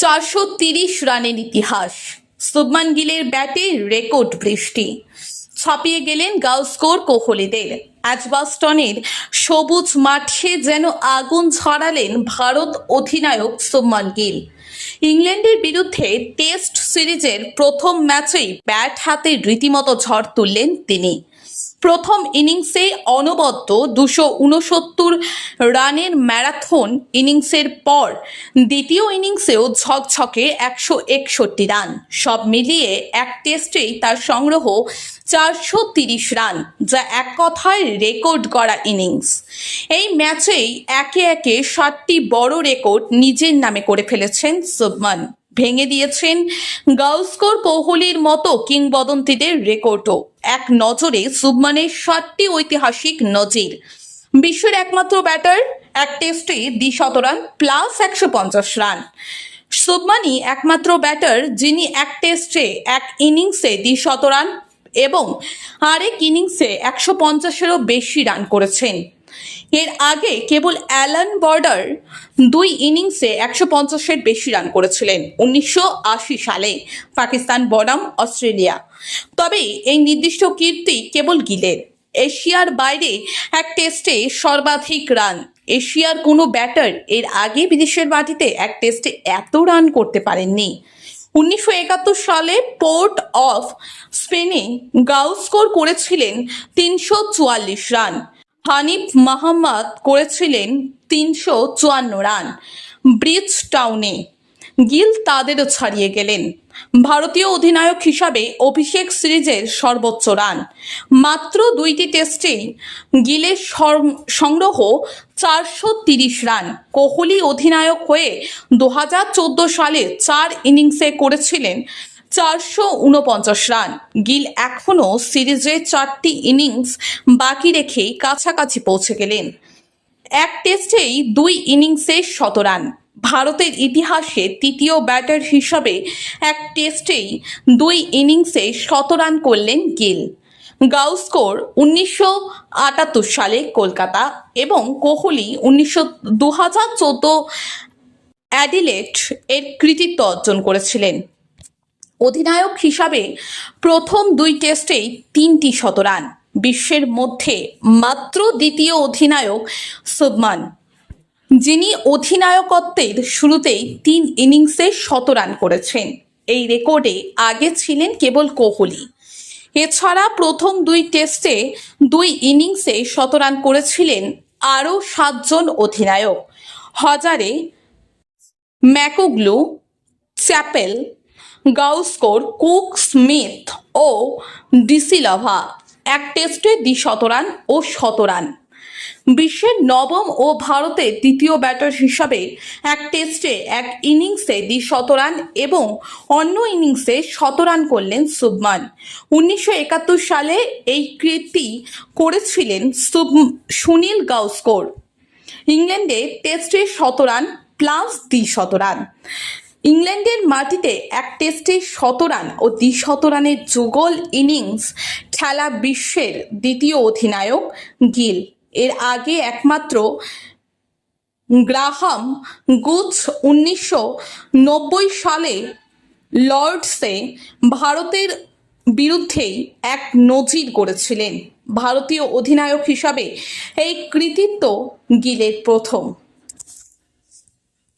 চারশো তিরিশ রানের ইতিহাস। শুভমান গিলের ব্যাটে রেকর্ড বৃষ্টি। ছাপিয়ে গেলেন গাউস্কোর কোহলিদের। অ্যাজবাস্টনের সবুজ মাঠে যেন আগুন ছড়ালেন ভারত অধিনায়ক শুভমান গিল। ইংল্যান্ডের বিরুদ্ধে টেস্ট সিরিজের প্রথম ম্যাচেই ব্যাট হাতে রীতিমতো ঝড় তুললেন তিনি। প্রথম ইনিংসে অনবদ্য দুশো উনসত্তর রানের ম্যারাথন ইনিংসের পর দ্বিতীয় ইনিংসেও ঝকঝকে একশো একষট্টি রান। সব মিলিয়ে এক টেস্টেই তার সংগ্রহ চারশো তিরিশ রান, যা এক কথায় রেকর্ড করা ইনিংস। এই ম্যাচেই একে একে সাতটি বড় রেকর্ড নিজের নামে করে ফেলেছেন সুবমান ভেঙে দিয়েছেন গাউস্কোর কোহলির মতো কিংবদন্তিদের রেকর্ডও। এক নজরে সুবমানের সাতটি ঐতিহাসিক নজির। বিশ্বের একমাত্র ব্যাটার, এক টেস্টে দ্বিশত রান প্লাস একশো পঞ্চাশ রান। সুবমানই একমাত্র ব্যাটার যিনি এক টেস্টে এক ইনিংসে দ্বিশত রান এবং আরেক ইনিংসে একশো পঞ্চাশেরও বেশি রান করেছেন। এর আগে কেবল অ্যালান বর্ডার দুই ইনিংসে একশো পঞ্চাশের বেশি রান করেছিলেন উনিশশো আশি সালে পাকিস্তান বনাম অস্ট্রেলিয়া। তবে এই নির্দিষ্ট কীর্তি কেবল গিলের এশিয়ার বাইরে এক টেস্টে সর্বাধিক রান। এশিয়ার কোনো ব্যাটার এর আগে বিদেশের মাটিতে এক টেস্টে এত রান করতে পারেননি। উনিশশো একাত্তর সালে পোর্ট অফ স্পেনে গাউস্কোর করেছিলেন তিনশো চুয়াল্লিশ রান। হানিফ মাহমদ করেছিলেন তিনশো চুয়ান্ন রান। ব্রিজ টাউনে গিল তাদেরও ছাড়িয়ে গেলেন। ভারতীয় অধিনায়ক হিসাবে অভিষেক সিরিজের সর্বোচ্চ রান। মাত্র দুইটি টেস্টেই গিলের সংগ্রহ চারশো তিরিশ রান। কোহলি অধিনায়ক হয়ে দু হাজার চোদ্দ সালে চার ইনিংসে করেছিলেন চারশো উনপঞ্চাশ রান। গিল এখনও সিরিজে চারটি ইনিংস বাকি রেখেই কাছাকাছি পৌঁছে গেলেন। এক টেস্টেই দুই ইনিংসে শত রান। ভারতের ইতিহাসে তৃতীয় ব্যাটার হিসাবে এক টেস্টেই দুই ইনিংসে শত রান করলেন গিল। গাউস্কোর উনিশশো আটাত্তর সালে কলকাতা এবং কোহলি উনিশশো দু হাজার চোদ্দ অ্যাডিলেট এর কৃতিত্ব অর্জন করেছিলেন। অধিনায়ক হিসাবে প্রথম দুই টেস্টেই তিনটি শতরান, বিশ্বের মধ্যে মাত্র দ্বিতীয় অধিনায়ক শুভমান। যিনি অধিনায়কত্বের শুরুতেই তিন ইনিংসে শতরান করেছেন। এই রেকর্ডে আগে ছিলেন কেবল কোহলি। এছাড়া প্রথম দুই টেস্টে দুই ইনিংসে শতরান করেছিলেন আরও সাতজন অধিনায়ক। Hazare, McGlew, Chappell Gavaskar Cook, Smith ও ডিসিলভা এক টেস্টে দ্বিশতরান ও শতরান বিশ্বের নবম ও ভারতের তৃতীয় ব্যাটার হিসাবে এক টেস্টে এক ইনিংসে দ্বিশতরান এবং অন্য ইনিংসে শতরান করলেন সুবমান উনিশশো একাত্তর সালে এই কীর্তি করেছিলেন সুব সুনীল গাউস্কোর ইংল্যান্ডে টেস্টে শতরান প্লাস দ্বিশতরান ইংল্যান্ডের মাটিতে এক টেস্টে শতরান ও দ্বিশতরানের যুগল ইনিংস খেলা বিশ্বের দ্বিতীয় অধিনায়ক গিল। এর আগে একমাত্র গ্রাহাম গুচ উনিশশো নব্বই সালে লর্ডসে ভারতের বিরুদ্ধেই এক নজির গড়েছিলেন। ভারতীয় অধিনায়ক হিসাবে এই কৃতিত্ব গিলের প্রথম।